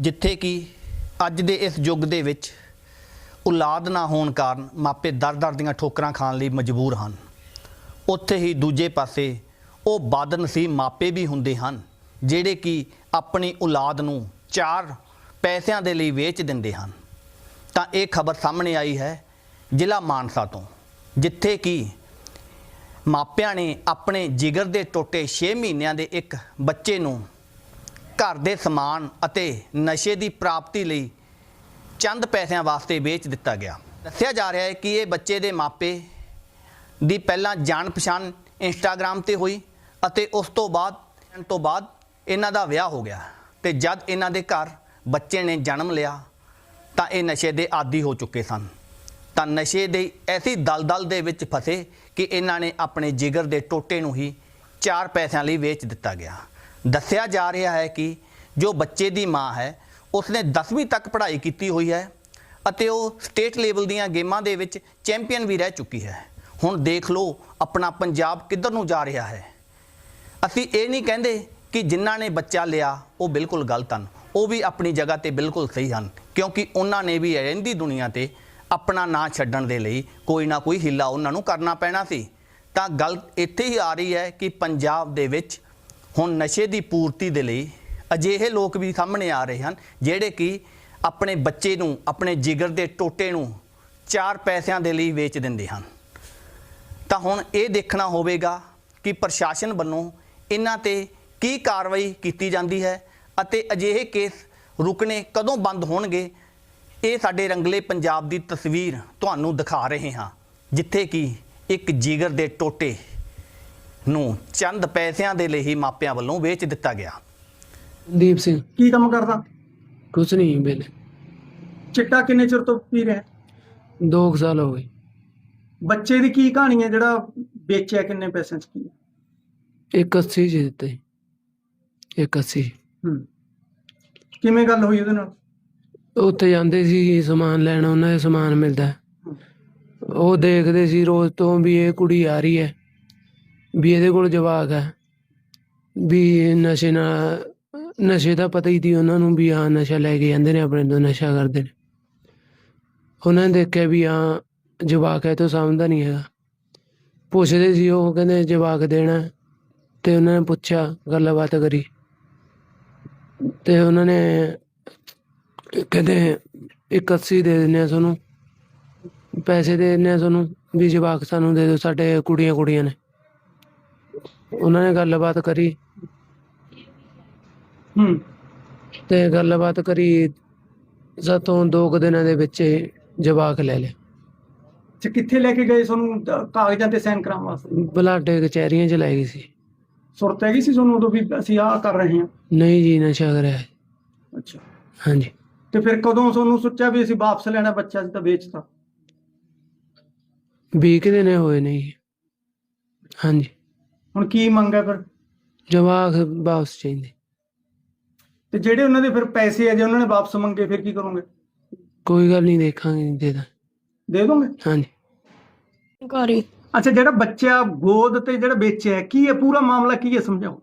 ਜਿੱਥੇ ਕਿ ਅੱਜ ਦੇ ਇਸ ਯੁੱਗ ਦੇ ਵਿੱਚ ਔਲਾਦ ਨਾ ਹੋਣ ਕਾਰਨ ਮਾਪੇ ਦਰ-ਦਰ ਦੀਆਂ ਠੋਕਰਾਂ ਖਾਣ ਲਈ ਮਜਬੂਰ ਹਨ। ਉੱਥੇ ਹੀ ਦੂਜੇ ਪਾਸੇ ਉਹ ਬਦਨਸੀਬ ਮਾਪੇ ਵੀ ਹੁੰਦੇ ਹਨ, ਜਿਹੜੇ ਕਿ ਆਪਣੀ ਔਲਾਦ ਨੂੰ ਚਾਰ ਪੈਸਿਆਂ ਦੇ ਲਈ ਵੇਚ ਦਿੰਦੇ ਹਨ। ਤਾਂ ਇਹ ਖਬਰ ਸਾਹਮਣੇ ਆਈ ਹੈ ਜ਼ਿਲ੍ਹਾ ਮਾਨਸਾ ਤੋਂ, ਜਿੱਥੇ ਕਿ ਮਾਪਿਆਂ ਨੇ ਆਪਣੇ ਜਿਗਰ ਦੇ ਟੋਟੇ 6 ਮਹੀਨਿਆਂ ਦੇ ਇੱਕ ਬੱਚੇ ਨੂੰ ਘਰ ਦੇ ਸਮਾਨ ਅਤੇ ਨਸ਼ੇ ਦੀ ਪ੍ਰਾਪਤੀ ਲਈ ਚੰਦ ਪੈਸਿਆਂ ਵਾਸਤੇ ਵੇਚ ਦਿੱਤਾ ਗਿਆ। ਦੱਸਿਆ ਜਾ ਰਿਹਾ ਹੈ ਕਿ ਇਹ ਬੱਚੇ ਦੇ ਮਾਪੇ ਦੀ ਪਹਿਲਾਂ ਜਾਣ ਪਛਾਣ ਇੰਸਟਾਗ੍ਰam ਤੇ ਹੋਈ ਅਤੇ ਉਸ ਤੋਂ ਬਾਅਦ ਤੋਂ ਬਾਅਦ ਇਹਨਾਂ ਦਾ ਵਿਆਹ ਹੋ ਗਿਆ ਤੇ ਜਦ ਇਹਨਾਂ ਦੇ ਘਰ ਬੱਚੇ ਨੇ ਜਨਮ ਲਿਆ, ਤਾਂ ਇਹ ਨਸ਼ੇ ਦੇ ਆਦੀ ਹੋ ਚੁੱਕੇ ਸਨ। ਤਾਂ ਨਸ਼ੇ ਦੇ ਐਸੀ ਦਲਦਲ ਦੇ ਵਿੱਚ ਫਸੇ ਕਿ ਇਹਨਾਂ ਨੇ ਆਪਣੇ ਜਿਗਰ ਦੇ ਟੋਟੇ ਨੂੰ ਹੀ ਚਾਰ ਪੈਸਿਆਂ ਲਈ ਵੇਚ ਦਿੱਤਾ ਗਿਆ। ਦੱਸਿਆ ਜਾ ਰਿਹਾ ਹੈ ਕਿ ਜੋ ਬੱਚੇ ਦੀ ਮਾਂ ਹੈ, ਉਸਨੇ 10ਵੀਂ ਤੱਕ ਪੜ੍ਹਾਈ ਕੀਤੀ ਹੋਈ ਹੈ ਅਤੇ ਉਹ ਸਟੇਟ ਲੈਵਲ ਦੀਆਂ ਗੇਮਾਂ ਦੇ ਵਿੱਚ ਚੈਂਪੀਅਨ ਵੀ ਰਹਿ ਚੁੱਕੀ ਹੈ। ਹੁਣ ਦੇਖ ਲਓ ਆਪਣਾ ਪੰਜਾਬ ਕਿੱਧਰ ਨੂੰ ਜਾ ਰਿਹਾ ਹੈ। ਅਸੀਂ ਇਹ ਨਹੀਂ ਕਹਿੰਦੇ ਕਿ ਜਿਨ੍ਹਾਂ ਨੇ ਬੱਚਾ ਲਿਆ, ਉਹ ਬਿਲਕੁਲ ਗਲਤ ਹਨ। ਉਹ ਵੀ ਆਪਣੀ ਜਗ੍ਹਾ ਤੇ ਬਿਲਕੁਲ ਸਹੀ ਹਨ, ਕਿਉਂਕਿ ਉਹਨਾਂ ਨੇ ਵੀ ਰਹਿੰਦੀ ਦੁਨੀਆ ਤੇ ਆਪਣਾ ਨਾਂ ਛੱਡਣ ਦੇ ਲਈ ਕੋਈ ਨਾ ਕੋਈ ਹਿੱਲਾ ਉਹਨਾਂ ਨੂੰ ਕਰਨਾ ਪੈਣਾ ਸੀ। ਤਾਂ ਗੱਲ ਇੱਥੇ ਹੀ ਆ ਰਹੀ ਹੈ ਕਿ ਪੰਜਾਬ ਦੇ ਵਿੱਚ ਹੁਣ ਨਸ਼ੇ ਦੀ ਪੂਰਤੀ ਦੇ ਲਈ ਅਜਿਹੇ ਲੋਕ ਵੀ ਸਾਹਮਣੇ ਆ ਰਹੇ ਹਨ, ਜਿਹੜੇ ਕਿ ਆਪਣੇ ਬੱਚੇ ਨੂੰ, ਆਪਣੇ ਜਿਗਰ ਦੇ ਟੋਟੇ ਨੂੰ ਚਾਰ ਪੈਸਿਆਂ ਦੇ ਲਈ ਵੇਚ ਦਿੰਦੇ ਹਨ। ਤਾਂ ਹੁਣ ਇਹ ਦੇਖਣਾ ਹੋਵੇਗਾ ਕਿ ਪ੍ਰਸ਼ਾਸਨ ਵੱਲੋਂ ਇਹਨਾਂ ਤੇ ਕੀ ਕਾਰਵਾਈ ਕੀਤੀ ਜਾਂਦੀ ਹੈ ਅਤੇ ਅਜਿਹੇ ਕੇਸ ਰੁਕਣੇ ਕਦੋਂ ਬੰਦ ਹੋਣਗੇ, ਇਹ ਸਾਡੇ ਰੰਗਲੇ ਪੰਜਾਬ ਦੀ ਤਸਵੀਰ ਤੁਹਾਨੂੰ ਦਿਖਾ ਰਹੇ ਹਾਂ, ਜਿੱਥੇ ਕਿ ਇੱਕ ਜਿਗਰ ਦੇ ਟੋਟੇ ਨੂੰ ਚੰਦ ਪੈਸਿਆਂ ਦੇ ਲਈ ਹੀ ਮਾਪਿਆਂ ਵੱਲੋਂ ਵੇਚ ਦਿੱਤਾ ਗਿਆ। ਦੀਪ ਸਿੰਘ। ਕੀ ਕੰਮ ਕਰਦਾ? ਕੁਛ ਨਹੀਂ ਬਿਲ। ਚਿੱਟਾ ਕਿੰਨੇ ਚਿਰ ਤੋਂ ਪੀ ਰਿਹਾ? ਦੋ ਕੁ ਸਾਲ ਹੋ ਗਏ। ਬੱਚੇ ਦੀ ਕੀ ਕਹਾਣੀ ਹੈ? ਜਿਹੜਾ ਵੇਚਿਆ ਕਿੰਨੇ ਪੈਸਿਆਂ ਚ ਕੀ ਇੱਕ ਅੱਸੀ ਚ ਦਿੱਤੇ ਇੱਕ ਅੱਸੀ। ਹੂੰ। ਕਿਵੇਂ ਗੱਲ ਹੋਈ ਉਹਦੇ ਨਾਲ? ਉੱਥੇ ਜਾਂਦੇ ਸੀ ਸਮਾਨ ਲੈਣ ਉਹਨਾਂ ਦੇ ਸਮਾਨ ਮਿਲਦਾ। ਉਹ ਦੇਖਦੇ ਸੀ ਰੋਜ਼ ਤੋਂ ਵੀ ਇਹ ਕੁੜੀ ਆ ਰਹੀ ਹੈ। ਵੀ ਇਹਦੇ ਕੋਲ ਜਵਾਕ ਹੈ। ਵੀ ਨਸ਼ੇ ਨਾਲ, ਨਸ਼ੇ ਦਾ ਪਤਾ ਹੀ ਸੀ ਉਹਨਾਂ ਨੂੰ ਵੀ ਹਾਂ ਨਸ਼ਾ ਲੈ ਕੇ ਜਾਂਦੇ ਨੇ, ਆਪਣੇ ਤੋਂ ਨਸ਼ਾ ਕਰਦੇ ਨੇ। ਉਹਨਾਂ ਨੇ ਦੇਖਿਆ ਵੀ ਹਾਂ ਜਵਾਕ ਹੈ ਤਾਂ ਸਮਝਦਾ ਨਹੀਂ ਹੈਗਾ। ਪੁੱਛਦੇ ਸੀ, ਉਹ ਕਹਿੰਦੇ ਜਵਾਕ ਦੇਣਾ ਹੈ। ਤੇ ਉਹਨਾਂ ਨੇ ਪੁੱਛਿਆ, ਗੱਲਬਾਤ ਕਰੀ। ਤੇ ਉਹਨਾਂ ਨੇ ਕਹਿੰਦੇ, ਇੱਕ ਅੱਸੀ ਦੇ ਦਿੰਨੇ ਆ ਤੁਹਾਨੂੰ। ਪੈਸੇ ਦੇ ਦਿੰਨੇ ਆ ਤੁਹਾਨੂੰ, ਵੀ ਜਵਾਕ ਸਾਨੂੰ ਦੇ ਦਿਓ, ਸਾਡੇ ਕੁੜੀਆਂ ਕੁੜੀਆਂ ਨੇ। ਉਹਨਾਂ ਨੇ ਗੱਲਬਾਤ ਕਰੀ। ਹੂੰ। ਤੇ ਗੱਲਬਾਤ ਕਰੀ ਸਾਤੋਂ ਦੋ ਕੁ ਦਿਨਾਂ ਦੇ ਵਿੱਚ ਹੀ ਜਵਾਕ ਲੈ ਲਿਆ ਤੇ ਕਿੱਥੇ ਲੈ ਕੇ ਗਏ ਤੁਹਾਨੂੰ ਦ- ਕਾਗਜ਼ਾਂ ਤੇ ਸਾਈਨ ਕਰਾਉਣ ਵਾਸਤੇ? ਬਲਾਡੇ ਕਚਹਿਰੀਆਂ ਚ ਲੈ ਗਈ ਸੀ। ਸੁਰਤ ਹੈਗੀ ਸੀ ਤੁਹਾਨੂੰ ਉਦੋਂ ਵੀ ਅਸੀਂ ਆਹ ਕਰ ਰਹੇ ਹਾਂ? ਨਹੀਂ ਜੀ ਨਸ਼ਾ ਕਰਿਆ। ਹੈ। ਅੱਛਾ। ਹਾਂਜੀ। ਤੇ ਫਿਰ ਕਦੋਂ ਤੁਹਾਨੂੰ ਸੋਚਿਆ ਵੀ ਅਸੀਂ ਵਾਪਸ ਲੈਣਾ ਬੱਚਾ ਸੀ ਤਾਂ ਵੇਚਤਾ? ਵੀਹ ਕੁ ਦਿਨ ਹੋਏ ਨੇ ਜੀ। ਹਾਂਜੀ। ਹੁਣ ਕੀ ਮੰਗ ਹੈ ਫਿਰ? ਜਵਾਕ ਵਾਪਸ ਚਾਹੀਦੇ। ਤੇ ਜਿਹੜੇ ਉਹਨਾਂ ਦੇ ਫਿਰ ਪੈਸੇ ਆ ਜੇ ਉਹਨਾਂ ਨੇ ਵਾਪਸ ਮੰਗੇ ਫਿਰ ਕੀ ਕਰੋਗੇ? ਕੋਈ ਗੱਲ ਨਹੀਂ ਦੇਖਾਂਗੇ ਦੇ ਦਾਂ। ਦੇ ਦੋਗੇ? ਹਾਂਜੀ। ਘਰੇ ਅੱਛਾ ਜਿਹੜਾ ਬੱਚਾ ਗੋਦ ਤੇ ਜਿਹੜਾ ਵੇਚਿਆ ਹੈ, ਕੀ ਹੈ ਪੂਰਾ ਮਾਮਲਾ ਕੀ ਹੈ ਸਮਝਾਓ?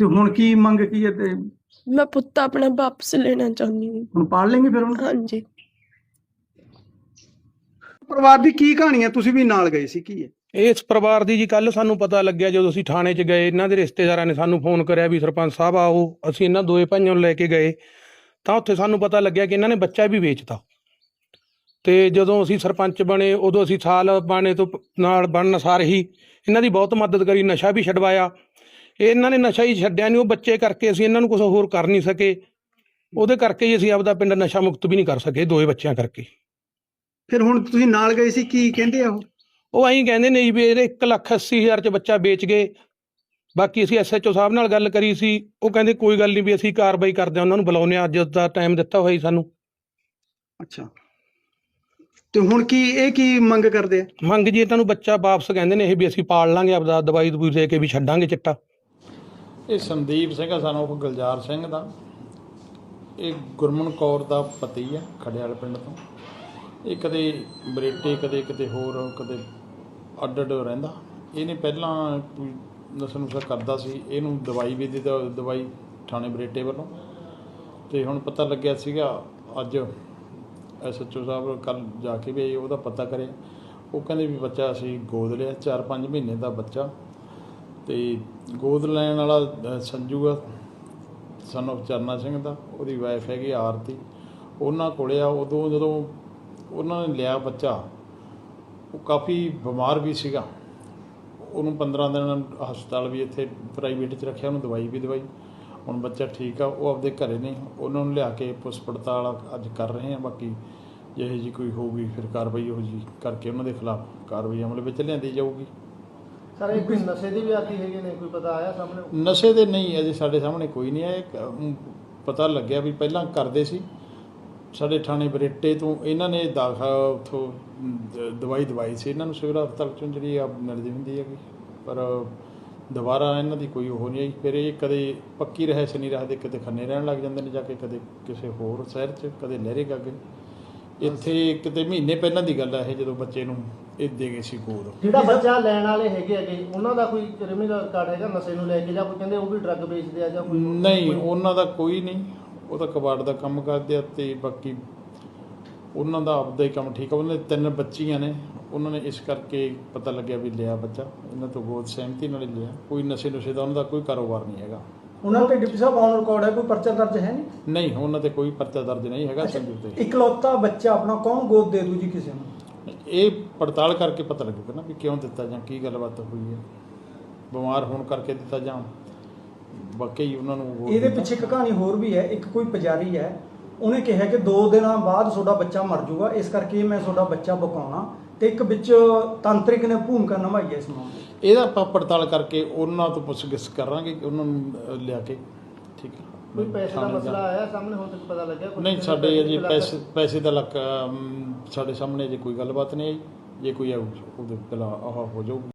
ਤੇ ਹੁਣ ਕੀ ਮੰਗ ਕੀ ਹੈ ਤੇ ਮੈਂ ਪੁੱਤ ਆਪਣਾ ਵਾਪਸ ਲੈਣਾ ਚਾਹੁੰਦੀ ਹਾਂ। ਹੁਣ ਪਾੜ ਲੈਂਗੇ ਫਿਰ ਹੁਣ ਹਾਂਜੀ। ਪਰਿਵਾਰ ਦੀ ਕੀ ਕਹਾਣੀ ਹੈ? ਤੁਸੀਂ ਵੀ ਨਾਲ ਗਏ ਸੀ ਕੀ ਹੈ? ਇਸ ਪਰਿਵਾਰ ਦੀ ਜੀ ਕੱਲ ਸਾਨੂੰ ਪਤਾ ਲੱਗਿਆ ਜਦੋਂ ਅਸੀਂ ਥਾਣੇ 'ਚ ਗਏ ਇਹਨਾਂ ਦੇ ਰਿਸ਼ਤੇਦਾਰਾਂ ਨੇ ਸਾਨੂੰ ਫੋਨ ਕਰਿਆ ਵੀ ਸਰਪੰਚ ਸਾਹਿਬ ਆਓ ਅਸੀਂ ਇਹਨਾਂ ਦੋਏ ਭਾਈਆਂ ਨੂੰ ਲੈ ਕੇ ਗਏ। ਤਾਂ ਉੱਥੇ ਸਾਨੂੰ ਪਤਾ ਲੱਗਿਆ ਕਿ ਇਹਨਾਂ ਨੇ ਬੱਚਾ ਵੀ ਵੇਚਤਾ। ਤੇ ਜਦੋਂ ਅਸੀਂ ਸਰਪੰਚ ਬਣੇ ਉਦੋਂ ਅਸੀਂ ਸਾਲ ਬਾਣੇ ਤੋਂ ਨਾਲ ਬਣਨ ਸਾਰ ਹੀ ਇਹਨਾਂ ਦੀ ਬਹੁਤ ਮਦਦ ਕਰੀ ਨਸ਼ਾ ਵੀ ਛਡਵਾਇਆ। ਇਹਨਾਂ ਨੇ ਨਸ਼ਾ ਹੀ ਛੱਡਿਆ ਨਹੀਂ ਉਹ ਬੱਚੇ ਕਰਕੇ ਅਸੀਂ ਇਹਨਾਂ ਨੂੰ ਕੁਝ ਹੋਰ ਕਰ ਨਹੀਂ ਸਕੇ। ਉਹਦੇ ਕਰਕੇ ਹੀ ਅਸੀਂ ਆਪਦਾ ਪਿੰਡ ਨਸ਼ਾ ਮੁਕਤ ਵੀ ਨਹੀਂ ਕਰ ਸਕੇ ਦੋਏ ਬੱਚਿਆਂ ਕਰਕੇ। ਫਿਰ ਹੁਣ ਤੁਸੀਂ ਨਾਲ ਗਏ ਸੀ ਕੀ ਕਹਿੰਦੇ ਆ ਉਹ? ਉਹ ਐਂ ਕਹਿੰਦੇ ਨੇ ਜੀ ਵੀ ਇਹਦੇ 1 ਲੱਖ 80 ਹਜ਼ਾਰ ਚ ਬੱਚਾ ਵੇਚ ਗਏ। ਬਾਕੀ ਅਸੀਂ ਐਸਐਚਓ ਸਾਹਿਬ ਨਾਲ ਗੱਲ ਕਰੀ ਸੀ ਉਹ ਕਹਿੰਦੇ ਕੋਈ ਗੱਲ ਨਹੀਂ ਵੀ ਅਸੀਂ ਕਾਰਵਾਈ ਕਰਦੇ ਹਾਂ ਉਹਨਾਂ ਨੂੰ ਬੁਲਾਉਂਦੇ ਹਾਂ ਅੱਜ ਦਾ ਟਾਈਮ ਦਿੱਤਾ ਹੋਇਆ ਜੀ ਸਾਨੂੰ। ਅੱਛਾ। ਤੇ ਹੁਣ ਕੀ ਇਹ ਕੀ ਮੰਗ ਕਰਦੇ ਆ? ਮੰਗ ਜੀ ਇਹਨਾਂ ਨੂੰ ਬੱਚਾ ਵਾਪਸ ਕਹਿੰਦੇ ਨੇ ਇਹ ਵੀ ਅਸੀਂ ਪਾਲ ਲਾਂਗੇ ਆਪਦਾ ਦਵਾਈ ਦਵੂਈ ਦੇ ਕੇ ਵੀ ਛੱਡਾਂਗੇ ਚਿੱਟਾ। ਇਹ ਸੰਦੀਪ ਸਿੰਘ ਸਾਨੂੰ ਉਹ ਗੁਲਜ਼ਾਰ ਸਿੰਘ ਦਾ। ਇਹ ਗੁਰਮਨ ਕੌਰ ਦਾ ਪਤੀ ਆ, ਖੜਿਆਲ ਪਿੰਡ ਤੋਂ। ਇਹ ਕਦੇ ਬਰੇਟੇ, ਕਦੇ ਕਿਤੇ ਹੋਰ, ਕਦੇ ਅੱਡ ਅੱਡ ਰਹਿੰਦਾ। ਇਹਨੇ ਪਹਿਲਾਂ ਕੋਈ ਨਸ਼ਾ ਨੁਸ਼ਾ ਕਰਦਾ ਸੀ। ਇਹਨੂੰ ਦਵਾਈ ਵੀ ਦਿੱਤੀ, ਦਵਾਈ ਥਾਣੇ ਬਰੇਟੇ ਵੱਲੋਂ। ਤੇ ਹੁਣ ਪਤਾ ਲੱਗਿਆ ਸੀਗਾ, ਅੱਜ ਐਸਐਚਓ ਸਾਹਿਬ ਕੱਲ ਜਾ ਕੇ ਵੀ ਉਹਦਾ ਪਤਾ ਕਰੇ ਉਹ ਕਹਿੰਦੇ ਵੀ ਬੱਚਾ ਅਸੀਂ ਗੋਦ ਲਿਆ 4-5 ਮਹੀਨੇ ਦਾ ਬੱਚਾ। ਤੇ ਗੋਦ ਲੈਣ ਵਾਲਾ ਸੰਜੂ ਆ ਸਨ of ਚਰਨਾ ਸਿੰਘ ਦਾ, ਉਹਦੀ ਵਾਈਫ ਹੈਗੀ ਆਰਤੀ। ਉਹਨਾਂ ਕੋਲੇ ਆ, ਉਦੋਂ ਜਦੋਂ ਉਹਨਾਂ ਨੇ ਲਿਆ ਬੱਚਾ, ਉਹ ਕਾਫੀ ਬਿਮਾਰ ਵੀ ਸੀਗਾ। ਉਹਨੂੰ 15 ਦਿਨ ਹਸਪਤਾਲ ਵੀ ਇੱਥੇ ਪ੍ਰਾਈਵੇਟ 'ਚ ਰੱਖਿਆ, ਉਹਨੂੰ ਦਵਾਈ ਵੀ ਦਵਾਈ। ਹੁਣ ਬੱਚਾ ਠੀਕ ਆ, ਉਹ ਆਪਦੇ ਘਰੇ ਨੇ। ਉਹਨਾਂ ਨੂੰ ਲਿਆ ਕੇ ਪੁਲਿਸ ਪੜਤਾਲ ਅੱਜ ਕਰ ਰਹੇ ਆ, ਬਾਕੀ ਜਿਹੇ ਜੀ ਕੋਈ ਹੋਊਗੀ, ਫਿਰ ਕਾਰਵਾਈ ਉਹ ਜੀ ਕਰਕੇ ਉਹਨਾਂ ਦੇ ਖਿਲਾਫ ਕਾਰਵਾਈ ਅਮਲ ਵਿੱਚ ਲਿਆਂਦੀ ਜਾਊਗੀ। ਸਰ ਇਹ ਕੋਈ ਨਸ਼ੇ ਦੀ ਵੀ ਆਦੀ ਹੈਗੇ ਨੇ ਕੋਈ ਪਤਾ ਆਇਆ ਸਾਹਮਣੇ? ਨਸ਼ੇ ਦੇ ਨਹੀਂ ਅਜੇ ਸਾਡੇ ਸਾਹਮਣੇ ਕੋਈ ਨਹੀਂ ਆਇਆ। ਇੱਕ, ਅਮ, ਪਤਾ ਲੱਗਿਆ ਵੀ ਪਹਿਲਾਂ ਕਰਦੇ ਸੀ। ਸਾਡੇ ਥਾਣੇ ਬਰੇਟੇ ਤੋਂ ਇਹਨਾਂ ਨੇ ਦਾਖਾ ਉਥੋਂ ਦਵਾਈ ਦਵਾਈ ਸੀ। ਇਹਨਾਂ ਨੂੰ ਸਿਵਲ ਹਸਪਤਾਲ ਚੋਂ ਜਿਹੜੀ ਆ ਮਿਲਦੀ ਹੁੰਦੀ ਹੈਗੀ। ਪਰ ਦੁਬਾਰਾ ਇਹਨਾਂ ਦੀ ਕੋਈ ਉਹ ਨਹੀਂ ਆਈ। ਫਿਰ ਇਹ ਕਦੇ ਪੱਕੀ ਰਹਿ ਨਹੀਂ ਰੱਖਦੇ। ਕਿਤੇ ਖੰਨੇ ਰਹਿਣ ਲੱਗ ਜਾਂਦੇ ਨੇ ਜਾ ਕੇ ਕਦੇ ਕਿਸੇ ਹੋਰ ਸ਼ਹਿਰ 'ਚ ਕਦੇ ਲਹਿਰੇ ਗਾਗੇ ਇੱਥੇ ਕਿਤੇ ਮਹੀਨੇ ਪਹਿਲਾਂ ਦੀ ਗੱਲ ਹੈ ਇਹ ਜਦੋਂ ਬੱਚੇ ਨੂੰ ਇਹ ਦੇ ਗਏ ਸੀ ਗੋਦ ਜਿਹੜਾ ਬੱਚਾ ਲੈਣ ਵਾਲੇ ਹੈਗੇ ਹੈਗੇ ਉਹਨਾਂ ਦਾ ਕੋਈ ਕ੍ਰਿਮੀਨਲ ਰਿਕਾਰਡ ਹੈਗਾ ਨਸ਼ੇ ਨੂੰ ਲੈ ਕੇ ਜਾਂ ਕੋਈ ਕਹਿੰਦੇ ਉਹ ਵੀ ਡਰੱਗ ਵੇਚਦੇ ਆ ਜਾਂ ਕੋਈ ਨਹੀਂ ਉਹਨਾਂ ਦਾ ਕੋਈ ਨਹੀਂ। ਉਹ ਤਾਂ ਕਬਾੜ ਦਾ ਕੰਮ ਕਰਦੇ ਆ ਤੇ ਬਾਕੀ ਉਹਨਾਂ ਦਾ ਆਪਦਾ ਹੀ ਕੰਮ ਠੀਕ ਆ। ਉਹਨਾਂ ਦੇ ਤਿੰਨ ਬੱਚੀਆਂ ਨੇ। ਉਹਨਾਂ ਨੇ ਇਸ ਕਰਕੇ ਪਤਾ ਲੱਗਿਆ ਵੀ ਲਿਆ ਬੱਚਾ। ਇਹਨਾਂ ਤੋਂ ਬਹੁਤ ਸਹਿਮਤੀ ਨਾਲ ਹੀ ਲਿਆ। ਕੋਈ ਨਸ਼ੇ ਨੁਸ਼ੇ ਦਾ ਉਹਨਾਂ ਦਾ ਕੋਈ ਕਾਰੋਬਾਰ ਨਹੀਂ ਹੈਗਾ। ਉਹਨਾਂ ਤੇ ਡਿਪਟੀ ਸਾਹਿਬ ਔਨ ਰਿਕਾਰਡ ਹੈ ਕੋਈ ਪਰਚਾ ਦਰਜ ਹੈ ਨਹੀਂ? ਨਹੀਂ ਉਹਨਾਂ ਤੇ ਕੋਈ ਪਰਚਾ ਦਰਜ ਨਹੀਂ ਹੈਗਾ ਸੰਜੂ ਤੇ। ਇਕਲੌਤਾ ਬੱਚਾ ਆਪਣਾ ਕੌਣ? ਗੋਦ ਦੇ ਦੂ ਜੀ ਕਿਸੇ ਨੂੰ। ਇਹ ਪੜਤਾਲ ਕਰਕੇ ਪਤਾ ਲੱਗੂਗਾ ਨਾ ਵੀ ਕਿਉਂ ਦਿੱਤਾ ਜਾਂ ਕੀ ਗੱਲਬਾਤ ਹੋਈ ਹੈ ਬਿਮਾਰ ਹੋਣ ਕਰਕੇ ਦਿੱਤਾ ਜਾਂ ਵਾਕਈ ਉਹਨਾਂ ਨੂੰ ਇਹਦੇ। ਪਿੱਛੇ ਇੱਕ ਕਹਾਣੀ ਹੋਰ ਵੀ ਹੈ ਇੱਕ ਕੋਈ ਪੁਜਾਰੀ ਹੈ ਉਹਨੇ ਕਿਹਾ ਕਿ 2 ਦਿਨਾਂ ਬਾਅਦ ਤੁਹਾਡਾ ਬੱਚਾ ਮਰ ਜਾਊਗਾ ਇਸ ਕਰਕੇ ਮੈਂ ਤੁਹਾਡਾ ਬੱਚਾ ਬਕਾਉਣਾ ਤੇ ਇੱਕ ਵਿੱਚ ਤਾਂਤਰਿਕ ਨੇ ਭੂਮਿਕਾ ਨਿਭਾਈ ਹੈ ਇਸ ਮਾਮਲੇ। ਇਹਦਾ ਆਪਾਂ ਪੜਤਾਲ ਕਰਕੇ ਉਹਨਾਂ ਤੋਂ ਪੁੱਛਗਿੱਛ ਕਰਾਂਗੇ ਕਿ ਉਹਨਾਂ ਨੂੰ ਲਿਆ ਕੇ ਕੋਈ ਪੈਸੇ ਦਾ ਮਸਲਾ ਆਇਆ ਸਾਹਮਣੇ ਹੁਣ ਤੱਕ ਪਤਾ ਲੱਗਿਆ ਕੋਈ? ਨਹੀਂ ਸਾਡੇ ਅਜੇ ਪੈਸੇ ਪੈਸੇ ਦਾ ਲੱਕ ਅਮ, ਸਾਡੇ ਸਾਹਮਣੇ ਅਜੇ ਕੋਈ ਗੱਲਬਾਤ ਨਹੀਂ ਆਈ। ਜੇ ਕੋਈ ਆਊ ਉਹਦੇ ਪਹਿਲਾਂ ਆਹ ਹੋ ਜਾਊਗੀ